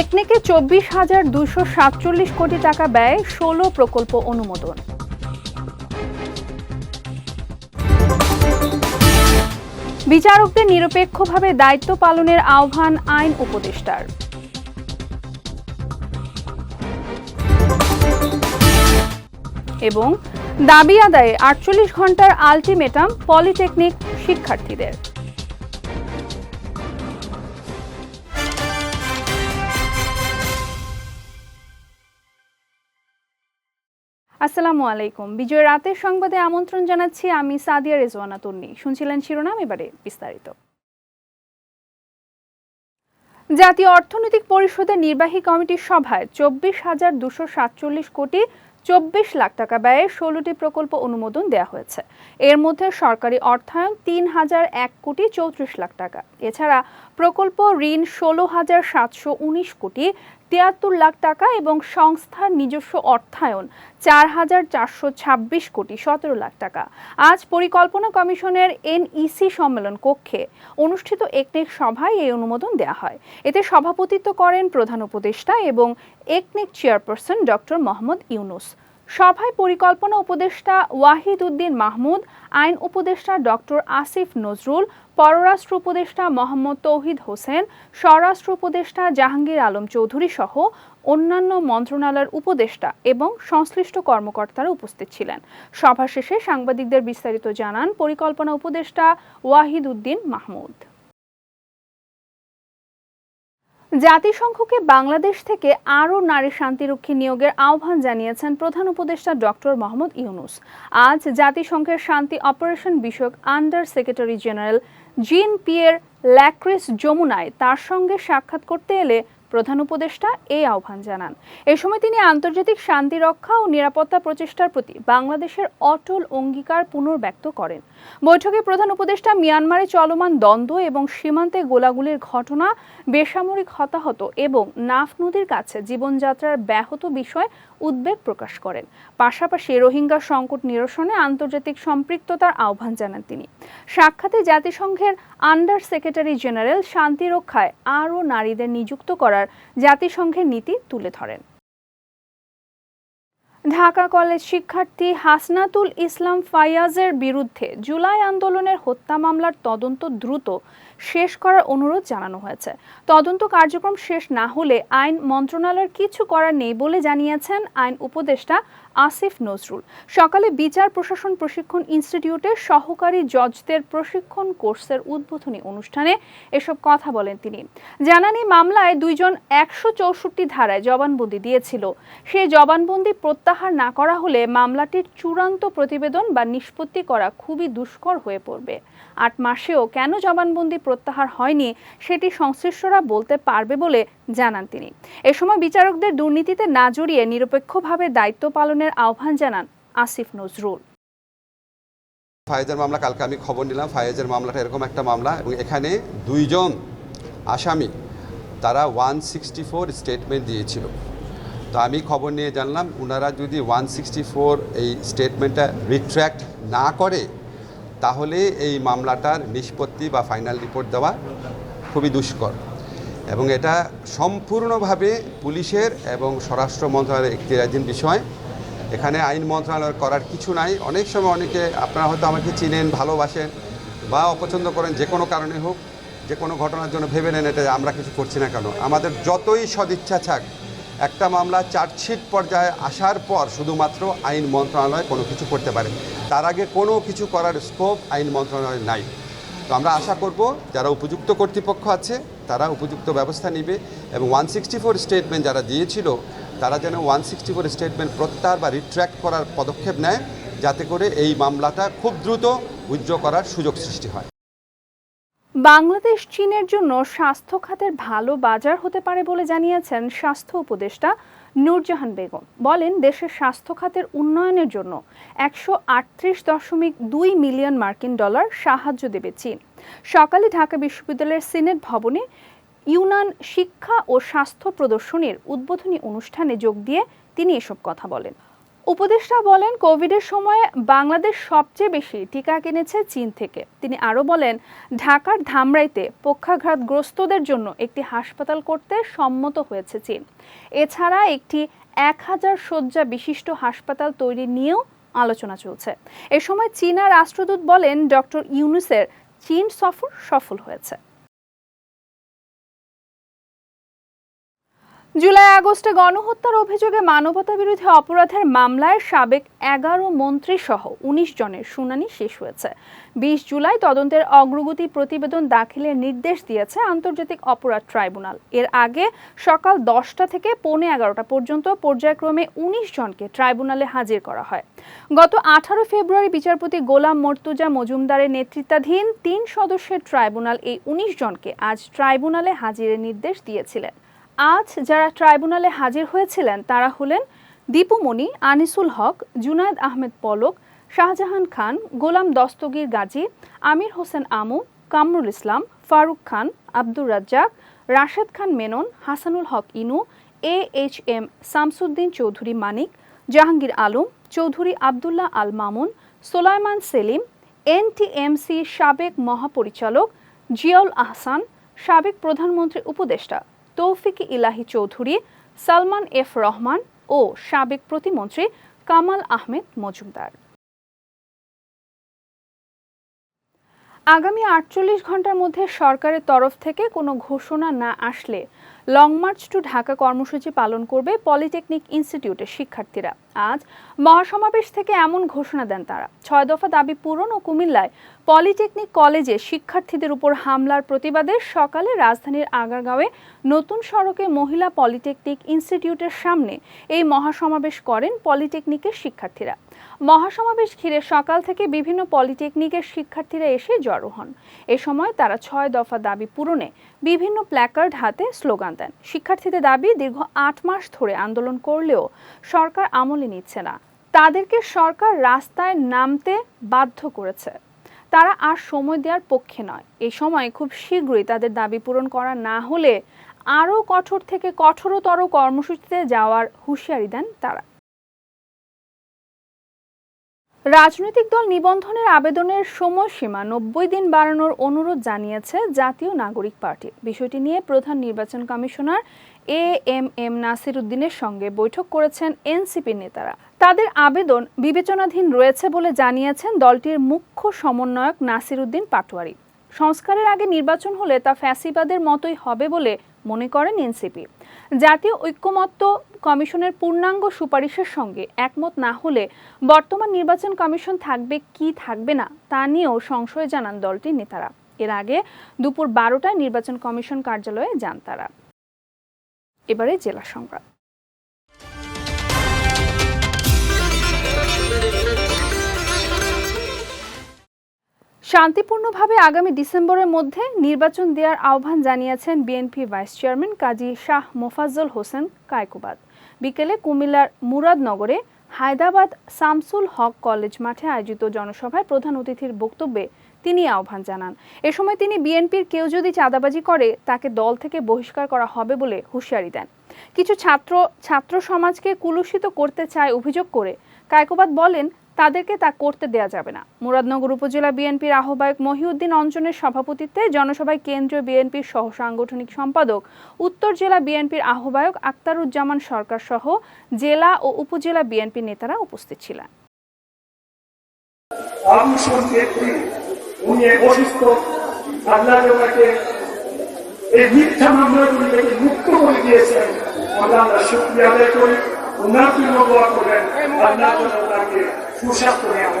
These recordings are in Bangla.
একনেকে চব্বিশ হাজার দুশো সাতচল্লিশ কোটি টাকা ব্যয়ে ষোলো প্রকল্প অনুমোদন। বিচারকদের নিরপেক্ষভাবে দায়িত্ব পালনের আহ্বান আইন উপদেষ্টার। এবং দাবি আদায়ে আটচল্লিশ ঘণ্টার আলটিমেটাম পলিটেকনিক শিক্ষার্থীদের। আসসালামু আলাইকুম। বিজয় রাতের সংবাদে আমন্ত্রণ জানাচ্ছি আমি সাদিয়া রেজওয়ানা তন্নি। শুনছিলেন শিরোনাম, এবারে বিস্তারিত। জাতীয় অর্থনৈতিক পরিষদের নির্বাহী কমিটির সভায় চব্বিশ হাজার দুশো সাতচল্লিশ কোটি চব্বিশ লাখ টাকা ব্যয়ে ষোলোটি প্রকল্প অনুমোদন দেওয়া হয়েছে। এর মধ্যে সরকারি অর্থায়ন তিন হাজার এক কোটি চৌত্রিশ লাখ টাকা। এছাড়া প্রকল্প ঋণ ষোলো হাজার সাতশো উনিশ কোটি তিয়াত্তর লাখ টাকা এবং সংস্থার নিজস্ব অর্থায়ন চার হাজার চারশো ছাব্বিশ কোটি সতেরো লাখ টাকা। আজ পরিকল্পনা কমিশনের এনইসি সম্মেলন কক্ষে অনুষ্ঠিত একনেক সভায় এই অনুমোদন দেওয়া হয়। এতে সভাপতিত্ব করেন প্রধান উপদেষ্টা এবং একনেক চেয়ারপারসন ডক্টর মোহাম্মদ ইউনুস। সভায় পরিকল্পনা উপদেষ্টা ওয়াহিদ উদ্দিন মাহমুদ, আইন উপদেষ্টা ডক্টর আসিফ নজরুল, পররাষ্ট্র উপদেষ্টা মোহাম্মদ তৌহিদ হোসেন, স্বরাষ্ট্র উপদেষ্টা জাহাঙ্গীর আলম চৌধুরী সহ অন্যান্য মন্ত্রণালয়ের উপদেষ্টা এবং সংশ্লিষ্ট কর্মকর্তারা উপস্থিত ছিলেন। সভা শেষে সাংবাদিকদের বিস্তারিত জানান পরিকল্পনা উপদেষ্টা ওয়াহিদ উদ্দিন মাহমুদ। জাতিসংঘকে বাংলাদেশ থেকে আরও নারী শান্তিরক্ষী নিয়োগের আহ্বান জানিয়েছেন প্রধান উপদেষ্টা ডক্টর মোহাম্মদ ইউনুস। আজ জাতিসংঘের শান্তি অপারেশন বিষয়ক under secretary general Jean Pierre Lacroix যমুনায় তার সঙ্গে সাক্ষাৎ করতে এলে প্রধান উপদেষ্টা এই আহ্বান জানান। এ সময় তিনি আন্তর্জাতিক শান্তি রক্ষা ও নিরাপত্তা প্রচেষ্টার প্রতি বাংলাদেশের অটল অঙ্গীকার পুনর্ব্যক্ত করেন। বৈঠকে প্রধান উপদেষ্টা মিয়ানমারে চলমান দ্বন্দ্ব এবং সীমান্তে গোলাগুলির ঘটনা, বেসামরিক হতাহত এবং নাফ নদীর কাছে জীবনযাত্রার ব্যাহত বিষয়ে উদ্বেগ প্রকাশ করেন। পাশাপাশি রোহিঙ্গা সংকট নিরসনে আন্তর্জাতিক সম্পৃক্ততার আহ্বান জানান তিনি। সাক্ষাতে জাতিসংঘের আন্ডার সেক্রেটারি জেনারেল শান্তি রক্ষায় আরও নারীদের নিযুক্ত করার জাতিসংঘের নীতি তুলে ধরেন। ঢাকা কলেজ শিক্ষার্থী হাসনাতুল ইসলাম ফাইয়াজের বিরুদ্ধে জুলাই আন্দোলনের হত্যা মামলার তদন্ত দ্রুত শেষ করার অনুরোধ জানানো হয়েছে। তদন্ত কার্যক্রম শেষ না হলে আইন মন্ত্রণালয়ের কিছু করার নেই বলে জানিয়েছেন আইন উপদেষ্টা আসিফ নজরুল। সকালে বিচার প্রশাসন প্রশিক্ষণ ইনস্টিটিউটে সহকারী জজদের প্রশিক্ষণ কোর্সের উদ্বোধনী অনুষ্ঠানে এসব কথা বলেন তিনি। জানান মামলায় দুইজন একশো চৌষট্টি ধারায় জবানবন্দি দিয়েছিল। সেই জবানবন্দি প্রত্যাহার না করা হলে মামলাটির চূড়ান্ত প্রতিবেদন বা নিষ্পত্তি করা খুবই দুষ্কর হয়ে পড়বে। আট মাসেও কেন জবানবন্দি প্রত্যাহার হয়নি সেটি সংশ্লিষ্টরা বলতে পারবে বলে জানান তিনি। এ সময় বিচারকদের দুর্নীতিতে না জড়িয়ে নিরপেক্ষভাবে দায়িত্ব পালনের আহ্বান জানান আসিফ নজরুল। ফায়েজের মামলা, কালকে আমি খবর নিলাম, ফায়েজের মামলাটা এরকম একটা মামলা এবং এখানে দুইজন আসামি, তারা ওয়ান সিক্সটি ফোর স্টেটমেন্ট দিয়েছিল। তো আমি খবর নিয়ে জানলাম ওনারা যদি ওয়ান সিক্সটি ফোর এই স্টেটমেন্টটা রিট্র্যাক্ট না করে, তাহলে এই মামলাটার নিষ্পত্তি বা ফাইনাল রিপোর্ট দেওয়া খুবই দুষ্কর এবং এটা সম্পূর্ণভাবে পুলিশের এবং স্বরাষ্ট্র মন্ত্রণালয়ের একটি বিষয়। এখানে আইন মন্ত্রণালয়ের করার কিছু নাই। অনেক সময় অনেকে আপনারা হয়তো আমাকে চিনেন, ভালোবাসেন বা অপছন্দ করেন, যে কোনো কারণে হোক, যে কোনো ঘটনার জন্য ভেবে নেন, এটা আমরা কিছু করছি না কেন। আমাদের যতই সদিচ্ছা থাক, একটা মামলা চার্জশিট পর্যায়ে আসার পর শুধুমাত্র আইন মন্ত্রণালয় কোনো কিছু করতে পারে। তার আগে কোনো কিছু করার স্কোপ আইন মন্ত্রণালয় নাই। তো আমরা আশা করব, যারা উপযুক্ত কর্তৃপক্ষ আছে, তারা উপযুক্ত ব্যবস্থা নিবে এবং ওয়ান সিক্সটি ফোর স্টেটমেন্ট যারা দিয়েছিল তারা যেন ওয়ান সিক্সটি ফোর স্টেটমেন্ট প্রত্যাহার বা রিট্র্যাক্ট করার পদক্ষেপ নেয়, যাতে করে এই মামলাটা খুব দ্রুত উজ্জ্ব করার সুযোগ সৃষ্টি হয়। বাংলাদেশ চীনের জন্য স্বাস্থ্য খাতের ভালো বাজার হতে পারে বলে জানিয়েছেন স্বাস্থ্য উপদেষ্টা নূরজাহান বেগম। বলেন, দেশের স্বাস্থ্য খাতের উন্নয়নের জন্য একশো আটত্রিশ দশমিক দুই মিলিয়ন মার্কিন ডলার সাহায্য দেবে চীন। সকালে ঢাকা বিশ্ববিদ্যালয়ের সিনেট ভবনে ইউনান শিক্ষা ও স্বাস্থ্য প্রদর্শনীর উদ্বোধনী অনুষ্ঠানে যোগ দিয়ে তিনি এসব কথা বলেন। উপদেষ্টা বলেন, কোভিডের সময়ে বাংলাদেশ সবচেয়ে বেশি টিকা কিনেছে চীন থেকে। তিনি আরও বলেন, ঢাকার ধামরাইতে পক্ষাঘাতগ্রস্তদের জন্য একটি হাসপাতাল করতে সম্মত হয়েছে চীন। এছাড়া একটি এক হাজার শয্যা বিশিষ্ট হাসপাতাল তৈরি নিয়েও আলোচনা চলছে। এ সময় চীনা রাষ্ট্রদূত বলেন, ডক্টর ইউনুসের চীন সফর সফল হয়েছে। জুলাই আগস্টে গণহত্যার অভিযোগে মানবতা বিরোধী অপরাধের মামলায় সাবেক এগারো মন্ত্রী সহ উনিশ জনের শুনানি শেষ হয়েছে। বিশ জুলাই তদন্তের অগ্রগতি প্রতিবেদন দাখিলের নির্দেশ দিয়েছে আন্তর্জাতিক অপরাধ ট্রাইব্যুনাল। এর আগে সকাল দশটা থেকে পৌনে এগারোটা পর্যন্ত পর্যায়ক্রমে উনিশ জনকে ট্রাইব্যুনালে হাজির করা হয়। গত আঠারো ফেব্রুয়ারি বিচারপতি গোলাম মর্তুজা মজুমদারের নেতৃত্বাধীন তিন সদস্যের ট্রাইব্যুনাল এই উনিশ জনকে আজ ট্রাইব্যুনালে হাজিরের নির্দেশ দিয়েছিলেন। আজ যারা ট্রাইব্যুনালে হাজির হয়েছিলেন, তারা হলেন Dipu Moni, Anisul Huq, Junaid Ahmed Palak, Shahjahan Khan, Golam Dastagir Gazi, Amir Hossain Amu, Kamrul Islam, Faruk Khan, Abdur Razzak, Rashed Khan Menon, Hasanul Haq Inu A H M Shamsuddin Chowdhury Manik, Jahangir Alam, Chowdhury Abdullah Al Mamun, Solaiman Selim, NTMC সাবেক মহাপরিচালক জিয়াউল আহসান, সাবেক প্রধানমন্ত্রী উপদেষ্টা। তৌফিক ইলাহি চৌধুরী, সালমান এফ রহমান ও সাবেক প্রতিমন্ত্রী কামাল আহমেদ মজুমদার। আগামী আটচল্লিশ ঘণ্টার মধ্যে সরকারের তরফ থেকে কোনো ঘোষণা না আসলে লং মার্চ টু ঢাকা কর্মসূচি পালন করবে পলিটেকনিক ইনস্টিটিউটের শিক্ষার্থীরা। আজ মহাসমাবেশ থেকে এমন ঘোষণা দেন তারা। ছয় দফা দাবি পূরণ ও কুমিল্লায় পলিটেকনিক কলেজে শিক্ষার্থীদের উপর হামলার প্রতিবাদে সকালে রাজধানীর আগারগাঁওয়ে নতুন সড়কে মহিলা পলিটেকনিক ইনস্টিটিউটের সামনে এই মহাসমাবেশ করেন পলিটেকনিকের শিক্ষার্থীরা। মহাসমাবেশ ঘিরে সকাল থেকে বিভিন্ন পলিটেকনিকের শিক্ষার্থীরা এসে জড়ো হন। এ সময় তারা ছয় দফা দাবি পূরণে বিভিন্ন প্ল্যাকার্ড হাতে স্লোগান দেন। শিক্ষার্থীদের দাবি, দীর্ঘ আট মাস ধরে আন্দোলন করলেও সরকার আমলে নিচ্ছে না। তাদেরকে সরকার রাস্তায় নামতে বাধ্য করেছে। তারা আর সময় দেওয়ার পক্ষে নয়। এই সময় খুব শীঘ্রই তাদের দাবি পূরণ করা না হলে আরও কঠোর থেকে কঠোরতর কর্মসূচিতে যাওয়ার হুঁশিয়ারি দেন তারা। রাজনৈতিক দল নিবন্ধনের আবেদনের সময়সীমা নব্বই দিন বাড়ানোর অনুরোধ জানিয়েছে জাতীয় নাগরিক পার্টি। বিষয়টি নিয়ে প্রধান নির্বাচন commissioner A M M Nasir উদ্দিনের সঙ্গে বৈঠক করেছেন এনসিপির নেতারা। তাদের আবেদন বিবেচনাধীন রয়েছে বলে জানিয়েছেন দলটির মুখ্য সমন্বয়ক নাসির উদ্দিন পাটোয়ারি। সংস্কারের আগে নির্বাচন হলে তা ফ্যাসিবাদের মতোই হবে বলে মনে করেন এনসিপি। জাতীয় ঐক্যমত্য কমিশনের পূর্ণাঙ্গ সুপারিশের সঙ্গে একমত না হলে বর্তমান নির্বাচন কমিশন থাকবে কি থাকবে না তা নিয়েও সংশয় জানান দলটির নেতারা। এর আগে দুপুর বারোটায় নির্বাচন কমিশন কার্যালয়ে যান তারা। এবারে জেলা সংবাদ। শান্তিপূর্ণভাবে আগামী ডিসেম্বরের মধ্যে নির্বাচন দেওয়ার আহ্বান জানিয়েছেন BNP vice chairman Kazi Shah Mofazzal Hossain Kaikobad. বিকেলে কুমিল্লার মুরাদনগরে হায়দ্রাবাদ সামসুল হক কলেজ মাঠে আয়োজিত জনসভায় প্রধান অতিথির বক্তব্যে তিনি আহ্বান জানান। এ সময় তিনি বিএনপির কেউ যদি চাঁদাবাজি করে, তাকে দল থেকে বহিষ্কার করা হবে বলে হুঁশিয়ারি দেন। কিছু ছাত্র ছাত্র সমাজকে কুলুষিত করতে চায় অভিযোগ করে কায়কোবাদ বলেন তাদেরকে তা করতে দেয়া যাবে না। মুরাদনগর উপজেলা বিএনপির আহ্বায়ক মহিউদ্দিন অঞ্জনের সভাপতিত্বে জনসভায় কেন্দ্রীয় বিএনপির সহ সাংগঠনিক সম্পাদক, উত্তর জেলা বিএনপির আহ্বায়ক আক্তারুজ্জামান সরকার সহ জেলা ও উপজেলা বিএনপি নেতারা উপস্থিত ছিলেন। আল্লাহ আল্লাহ সুস্বাস্থ্য করেন।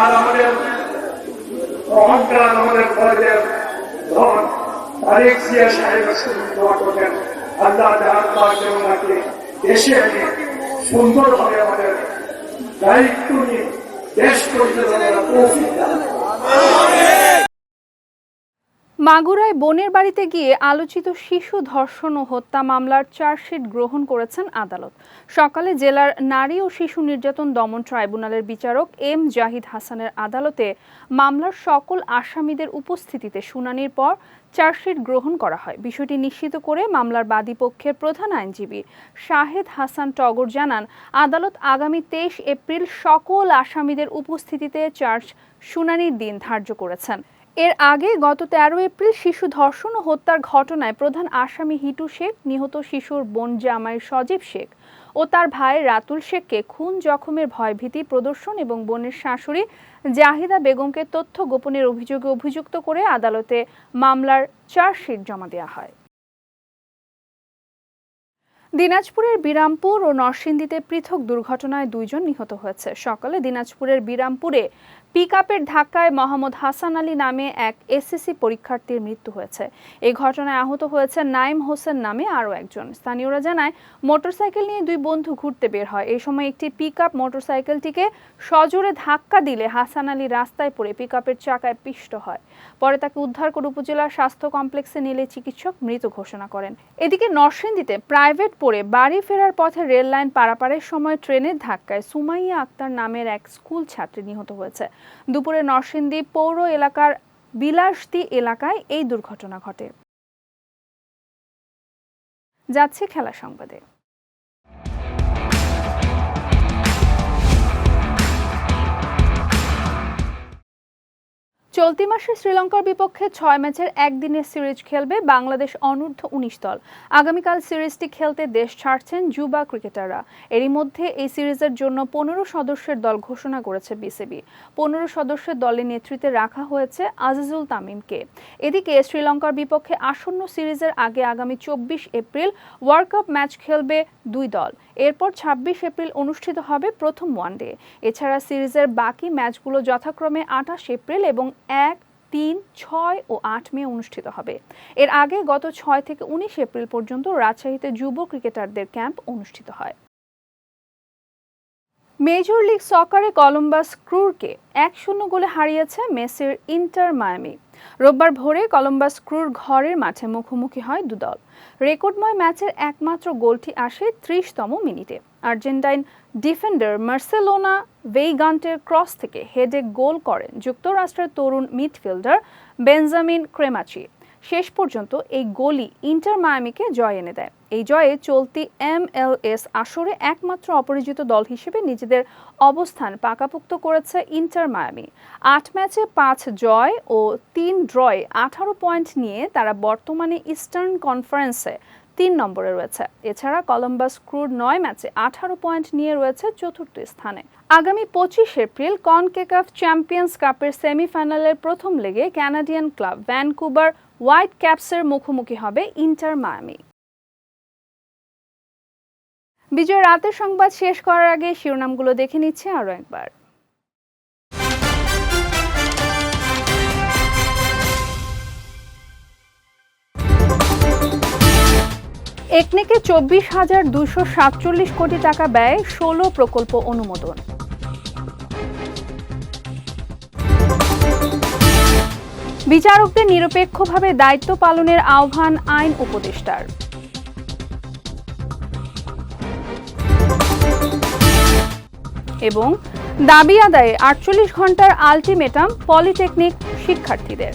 আর আমাদের অহংকার আমাদের কলেজের ধন, তারেক জিয়া সাহেবের শুধু দোয়া করবেন আল্লাহ দায়িত্ব নিয়ে দেশ পরিচালনার। মাগুরায় বোনের বাড়িতে গিয়ে আলোচিত শিশু ধর্ষণ ও হত্যা মামলার চার্জশিট গ্রহণ করেছেন আদালত। সকালে জেলার নারী ও শিশু নির্যাতন দমন ট্রাইব্যুনালের বিচারক এম জাহিদ হাসানের আদালতে মামলার সকল আসামিদের উপস্থিতিতে শুনানির পর চার্জশিট গ্রহণ করা হয়। বিষয়টি নিশ্চিত করে মামলার বাদীপক্ষের প্রধান আইনজীবী শাহেদ হাসান টগর জানান, আদালত আগামী তেইশ এপ্রিল সকল আসামিদের উপস্থিতিতে চার্জ শুনানির দিন ধার্য করেছেন। এর আগে গত তেরো এপ্রিল শিশু ধর্ষণ ও হত্যার ঘটনায় প্রধান আসামি হিটু শেখ, নিহত শিশুর বোন জামাই সজীব শেখ ও তার ভাই রাতুল শেখকে খুন জখমের ভয়ভীতি প্রদর্শন এবং বোনের শাশুড়ি জাহিদা বেগমকে তথ্য গোপনের অভিযোগে অভিযুক্ত করে আদালতে মামলার চার্জশিট জমা দেওয়া হয়। দিনাজপুরের বিরামপুর ও নরসিংদীতে পৃথক দুর্ঘটনায় দুইজন নিহত হয়েছে। সকালে দিনাজপুরের বিরামপুরে পিকআপের ধাক্কায় মোহাম্মদ হাসান আলী নামে এক এসএসসি পরীক্ষার্থীর মৃত্যু হয়েছে। এই ঘটনায় আহত হয়েছে নাইম হোসেন নামে আরও একজন। স্থানীয়রা জানায়, মোটরসাইকেল নিয়ে দুই বন্ধু ঘুরতে বের হয়। এই সময় একটি পিকআপ মোটরসাইকেলটিকে সজোরে ধাক্কা দিলে হাসান আলী রাস্তায় পড়ে পিকআপের চাকায় পিষ্ট হয়। পরে তাকে উদ্ধার করে উপজেলা স্বাস্থ্য কমপ্লেক্সে নিলে চিকিৎসক মৃত ঘোষণা করেন। এদিকে নরসিংদীতে প্রাইভেট পড়ে বাড়ি ফেরার পথে রেল লাইন পারাপারের সময় ট্রেনের ধাক্কায় সুমাইয়া আক্তার নামের এক স্কুল ছাত্রী নিহত হয়েছে। দুপুরে নরসিংদী পৌর এলাকার বিলাসদী এলাকায় এই দুর্ঘটনা ঘটে। যাচ্ছে খেলা সংবাদে। চলতি মাসে শ্রীলঙ্কার বিপক্ষে ছয় ম্যাচের একদিনের সিরিজ খেলবে বাংলাদেশ অনূর্ধ্ব উনিশ দল। আগামীকাল সিরিজটি খেলতে দেশ ছাড়ছেন যুবা ক্রিকেটাররা। এরই মধ্যে এই সিরিজের জন্য পনেরো সদস্যের দল ঘোষণা করেছে বিসিবি। পনেরো সদস্যের দলের নেতৃত্বে রাখা হয়েছে আজিজুল তামিমকে। এদিকে শ্রীলঙ্কার বিপক্ষে আসন্ন সিরিজের আগে আগামী চব্বিশ এপ্রিল ওয়ার্ল্ড কাপ ম্যাচ খেলবে দুই দল। এরপর ছাব্বিশ এপ্রিল অনুষ্ঠিত হবে প্রথম ওয়ানডে এছাড়া সিরিজের বাকি ম্যাচগুলো যথাক্রমে আঠাশ এপ্রিল এবং এক, তিন, ছয় ও আট মে অনুষ্ঠিত হবে। এর আগে গত ছয় থেকে উনিশ এপ্রিল পর্যন্ত রাজশাহীতে যুব ক্রিকেটারদের ক্যাম্প অনুষ্ঠিত হয়। মেজর লিগ সকারে কলম্বাস ক্রুরকে এক শূন্য গোলে হারিয়েছে মেসির ইন্টার মায়ামি। রোববার ভোরে কলম্বাস ক্রুর ঘরের মাঠে মুখোমুখি হয় দুদল। রেকর্ডময় ম্যাচের একমাত্র গোলটি আসে ত্রিশতম মিনিটে। আর্জেন্টাইন ডিফেন্ডার মার্সেলোনা ভেইগান্টের ক্রস থেকে হেডে গোল করেন যুক্তরাষ্ট্রের তরুণ মিডফিল্ডার বেঞ্জামিন ক্রেমাচি। শেষ পর্যন্ত এই গোলই ইন্টার মায়ামিকে জয় এনে দেয়। এই জয়ে চলতি এমএলএস আসরে একমাত্র অপরিচিত দল হিসেবে নিজেদের অবস্থান পাকাপোক্ত করেছে ইন্টার মায়ামি। আট ম্যাচে পাঁচ জয় ও তিন ড্রয়ে আঠারো পয়েন্ট নিয়ে তারা বর্তমানে ইস্টার্ন কনফারেন্সে তিন নম্বরে রয়েছে। এছাড়া কলম্বাস ক্রুর নয় ম্যাচে আঠারো পয়েন্ট নিয়ে রয়েছে চতুর্থ স্থানে। আগামী পঁচিশ এপ্রিল কনকেকাফ চ্যাম্পিয়ন্স কাপের সেমিফাইনালের প্রথম লেগে ক্যানাডিয়ান ক্লাব ভ্যানকুভার হোয়াইট ক্যাপসের মুখোমুখি হবে ইন্টার মায়ামি বিজয় রাতের সংবাদ শেষ করার আগে শিরোনামগুলো দেখে নিচ্ছে আরও একবার। একনেকে চব্বিশ হাজার দুশো সাতচল্লিশ কোটি টাকা ব্যয় ষোলো প্রকল্প অনুমোদন। বিচারকদের নিরপেক্ষভাবে দায়িত্ব পালনের আহ্বান আইন উপদেষ্টার। এবং দাবি আদায়ে আটচল্লিশ ঘণ্টার আলটিমেটাম পলিটেকনিক শিক্ষার্থীদের।